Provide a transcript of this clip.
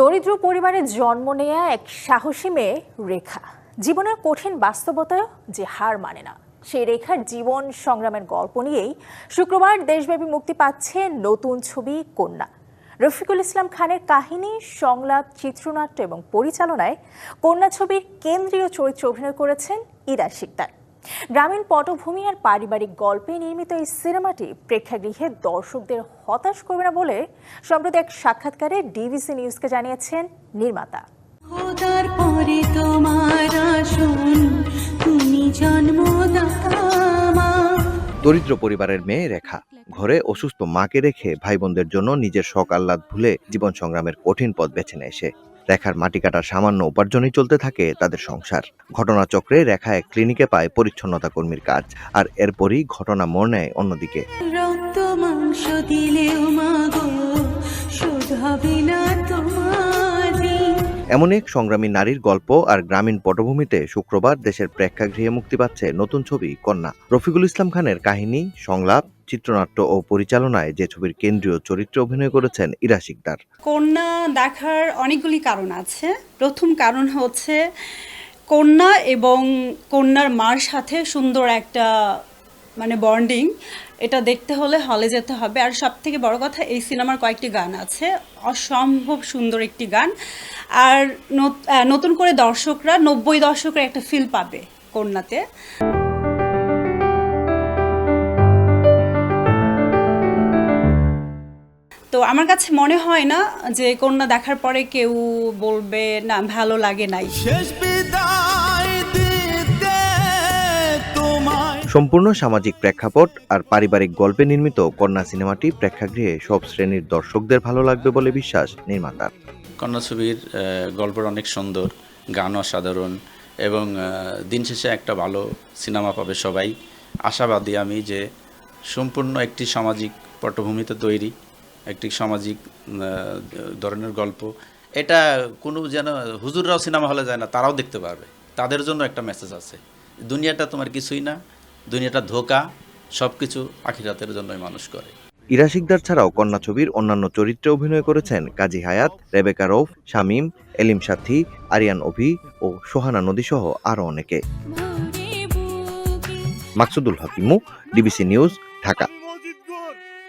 দরিদ্র পরিবারে জন্ম নেয়া এক সাহসী মেয়ে, রেখা। জীবনের কঠিন বাস্তবতায় যে হার মানে না। সেই রেখার জীবন সংগ্রামের গল্প নিয়েই শুক্রবার দেশব্যাপী মুক্তি পাচ্ছে নতুন ছবি কন্যা। রফিকুল ইসলাম খানের কাহিনী, সংলাপ, চিত্রনাট্য এবং পরিচালনায় কন্যা ছবির কেন্দ্রীয় চরিত্রে অভিনয় করেছেন ইরা শিকদার। গ্রামীণ পটভূমি আর পারিবারিক গল্পে নির্মিত এই সিনেমাটি প্রেক্ষাগৃহে দর্শকদের হতাশ করবে না বলে সম্প্রতি এক সাক্ষাৎকারে ডিবিসি নিউজকে জানিয়েছেন নির্মাতা। পরে তোমার আসন তুমি দরিদ্র পরিবারের মেয়ে রেখা ঘরে অসুস্থ মাকে রেখে ভাই বোনদের জন্য নিজের শখ আহ্লাদ ভুলে জীবন সংগ্রামের কঠিন পথ বেছে নেয় সে। রেখার মাটি কাটার সামান্য উপার্জনই চলতে থাকে তাদের সংসার। ঘটনাচক্রে রেখা এক ক্লিনিকে পায় পরিচ্ছন্নতা কর্মীর কাজ আর এরপরই ঘটনা মোড় নেয় অন্যদিকে। এমন এক সংগ্রামী নারীর গল্প আর গ্রামীণ পটভূমিতে শুক্রবার দেশের প্রেক্ষাগৃহে মুক্তি পাচ্ছে নতুন ছবি কন্যা। রফিকুল ইসলাম খানের কাহিনী সংলাপ চিত্রনাট্য ও পরিচালনায় যে ছবির কেন্দ্রীয় চরিত্রে অভিনয় করেছেন ইরা শিকদার। কন্যা দেখার অনেকগুলি কারণ আছে। প্রথম কারণ হচ্ছে, কন্যা এবং কন্যার মার সাথে সুন্দর একটা মানে বন্ডিং। এটা দেখতে হলে হলে যেতে হবে। আর সব থেকে বড় কথা, এই সিনেমার কয়েকটি গান আছে। অসম্ভব সুন্দর একটি গান। আর নতুন করে দর্শকরা, নব্বই দশকের একটা ফিল পাবে কন্যাতে। তো আমার কাছে মনে হয় না যে কন্যা দেখার পরে কেউ বলবে না ভালো লাগে নাই। শেষ বিদায় সম্পূর্ণ সামাজিক প্রেক্ষাপট আর পারিবারিক গল্পে নির্মিত কন্যা সিনেমাটি প্রেক্ষাগৃহে সব শ্রেণির দর্শকদের ভালো লাগবে বলে বিশ্বাস নির্মাতার কন্যা ছবির আহ, গল্পটা অনেক সুন্দর গান অসাধারণ এবং দিন শেষে একটা ভালো সিনেমা পাবে সবাই। আশাবাদী আমি যে সম্পূর্ণ একটি সামাজিক পটভূমিতে তৈরি। একটি সামাজিক আহ, ধরনের গল্প। এটা কোনো যেন হুজুররাও সিনেমা হলে যায় না তারাও দেখতে পারবে। তাদের জন্য একটা মেসেজ আছে। দুনিয়াটা তোমার কিছুই না দুনিয়াটা ধোকা সব কিছু আখিরাতের জন্যই মানুষ করে। ইরা শিকদার ছাড়াও কন্যা ছবির অন্যান্য চরিত্রে অভিনয় করেছেন কাজী হায়াত রেবেকা রৌফ শামীম এলিম সাথী আরিয়ান অভি ও সোহানা নদী সহ আরও অনেকে। Maksudul হাকিমু DBC news Dhaka.